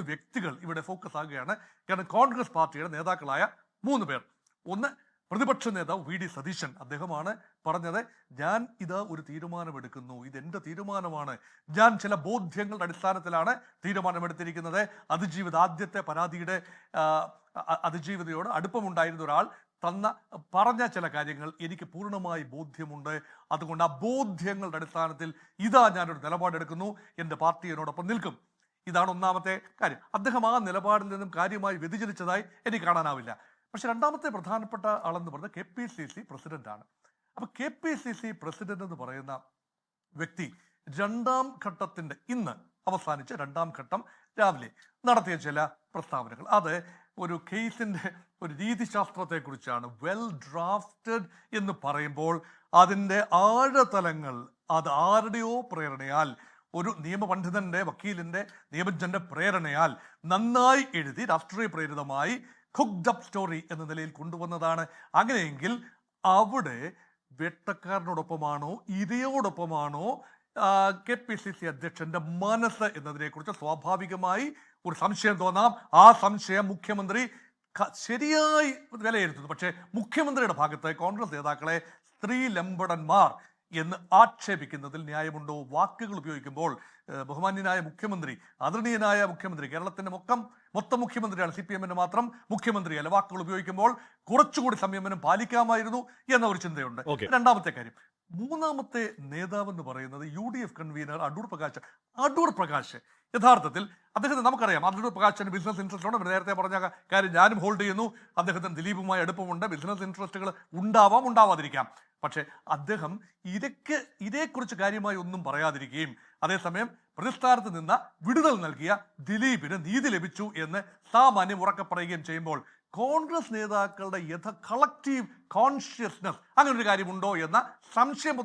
വ്യക്തികൾ ഇവിടെ ഫോക്കസ് ആകുകയാണ്. കാരണം കോൺഗ്രസ് പാർട്ടിയുടെ നേതാക്കളായ മൂന്ന് പേർ. ഒന്ന് പ്രതിപക്ഷ നേതാവ് വി ഡി സതീശൻ അദ്ദേഹമാണ് പറഞ്ഞത് ഞാൻ ഇത് ഒരു തീരുമാനമെടുക്കുന്നു. ഇത് എന്റെ തീരുമാനമാണ്. ഞാൻ ചില ബോധ്യങ്ങളുടെ അടിസ്ഥാനത്തിലാണ് തീരുമാനമെടുത്തിരിക്കുന്നത്. അതിജീവിത ആദ്യത്തെ പരാതിയുടെ അതിജീവിതയോട് അടുപ്പമുണ്ടായിരുന്ന ഒരാൾ തന്ന പറഞ്ഞ ചില കാര്യങ്ങൾ എനിക്ക് പൂർണമായി ബോധ്യമുണ്ട്. അതുകൊണ്ട് ആ ബോധ്യങ്ങളുടെ അടിസ്ഥാനത്തിൽ ഇതാ ഞാനൊരു നിലപാടെടുക്കുന്നു. എന്റെ പാർട്ടി എന്നോടൊപ്പം നിൽക്കും. ഇതാണ് ഒന്നാമത്തെ കാര്യം. അദ്ദേഹം ആ നിലപാടിൽ നിന്നും കാര്യമായി വ്യതിചലിച്ചതായി എനിക്ക് കാണാനാവില്ല. പക്ഷെ രണ്ടാമത്തെ പ്രധാനപ്പെട്ട ആളെന്ന് പറഞ്ഞത് കെ പി സി സി പ്രസിഡന്റാണ്. അപ്പൊ K P C C president എന്ന് പറയുന്ന വ്യക്തി രണ്ടാം ഘട്ടത്തിന്റെ ഇന്ന് അവസാനിച്ച രണ്ടാം ഘട്ടം രാവിലെ നടത്തിയ ചില പ്രസ്താവനകൾ. അത് ഒരു കേസിന്റെ ഒരു രീതിശാസ്ത്രത്തെക്കുറിച്ചാണ്. വെൽ ഡ്രാഫ്റ്റഡ് എന്ന് പറയുമ്പോൾ അതിന്റെ ആഴതലങ്ങൾ അത് ആരുടെയോ പ്രേരണയാൽ ഒരു നിയമപണ്ഡിതന്റെ വക്കീലിന്റെ നിയമജ്ഞന്റെ പ്രേരണയാൽ നന്നായി എഴുതി രാഷ്ട്രീയ പ്രേരിതമായി കുക്ഡ് അപ്പ് സ്റ്റോറി എന്ന നിലയിൽ കൊണ്ടുവന്നതാണ്. അങ്ങനെയെങ്കിൽ അവിടെ വെട്ടക്കാരനോടൊപ്പമാണോ ഇരയോടൊപ്പമാണോ കെ പി സി സി അധ്യക്ഷന്റെ മനസ്സ് എന്നതിനെക്കുറിച്ച് സ്വാഭാവികമായി ഒരു സംശയം തോന്നാം. ആ സംശയം മുഖ്യമന്ത്രി ശരിയായി വിലയിരുത്തുന്നു. പക്ഷേ മുഖ്യമന്ത്രിയുടെ ഭാഗത്ത് കോൺഗ്രസ് നേതാക്കളെ സ്ത്രീ ലംബടന്മാർ എന്ന് ആക്ഷേപിക്കുന്നതിൽ ന്യായമുണ്ടോ? വാക്കുകൾ ഉപയോഗിക്കുമ്പോൾ ബഹുമാന്യനായ മുഖ്യമന്ത്രി ആദരണീയനായ മുഖ്യമന്ത്രി കേരളത്തിന്റെ മൊത്തം മൊത്തം മുഖ്യമന്ത്രിയാണ് സി പി എമ്മിന് മാത്രം മുഖ്യമന്ത്രിയല്ല വാക്കുകൾ ഉപയോഗിക്കുമ്പോൾ കുറച്ചുകൂടി സംയമനം പാലിക്കാമായിരുന്നു എന്ന ഒരു ചിന്തയുണ്ട്. രണ്ടാമത്തെ കാര്യം. മൂന്നാമത്തെ നേതാവ് എന്ന് പറയുന്നത് U D F convener Adoor Prakash. Adoor Prakash. യഥാർത്ഥത്തിൽ അദ്ദേഹത്തെ നമുക്കറിയാം. അടൂർ പ്രകാശിന് ബിസിനസ് ഇൻട്രസ്റ്റ് ഉണ്ട്. നേരത്തെ പറഞ്ഞ കാര്യം ഞാനും ഹോൾഡ് ചെയ്യുന്നു. അദ്ദേഹത്തിന് ദിലീപുമായി എടുപ്പമുണ്ട് ബിസിനസ് ഇൻട്രസ്റ്റുകൾ ഉണ്ടാവാം ഉണ്ടാവാതിരിക്കാം. പക്ഷേ അദ്ദേഹം ഇരക്ക് ഇതേക്കുറിച്ച് കാര്യമായി ഒന്നും പറയാതിരിക്കുകയും അതേസമയം പ്രതിസ്ഥാനത്ത് നിന്ന് വിടുതൽ നൽകിയ ദിലീപിന് നീതി ലഭിച്ചു എന്ന് സാമാന്യം ഉറക്കെ പറയുകയും ചെയ്യുമ്പോൾ കോൺഗ്രസ് നേതാക്കളുടെ യഥ കളക്റ്റീവ് കോൺഷ്യസ്നസ് അങ്ങനെ ഒരു കാര്യമുണ്ടോ എന്ന സംശയം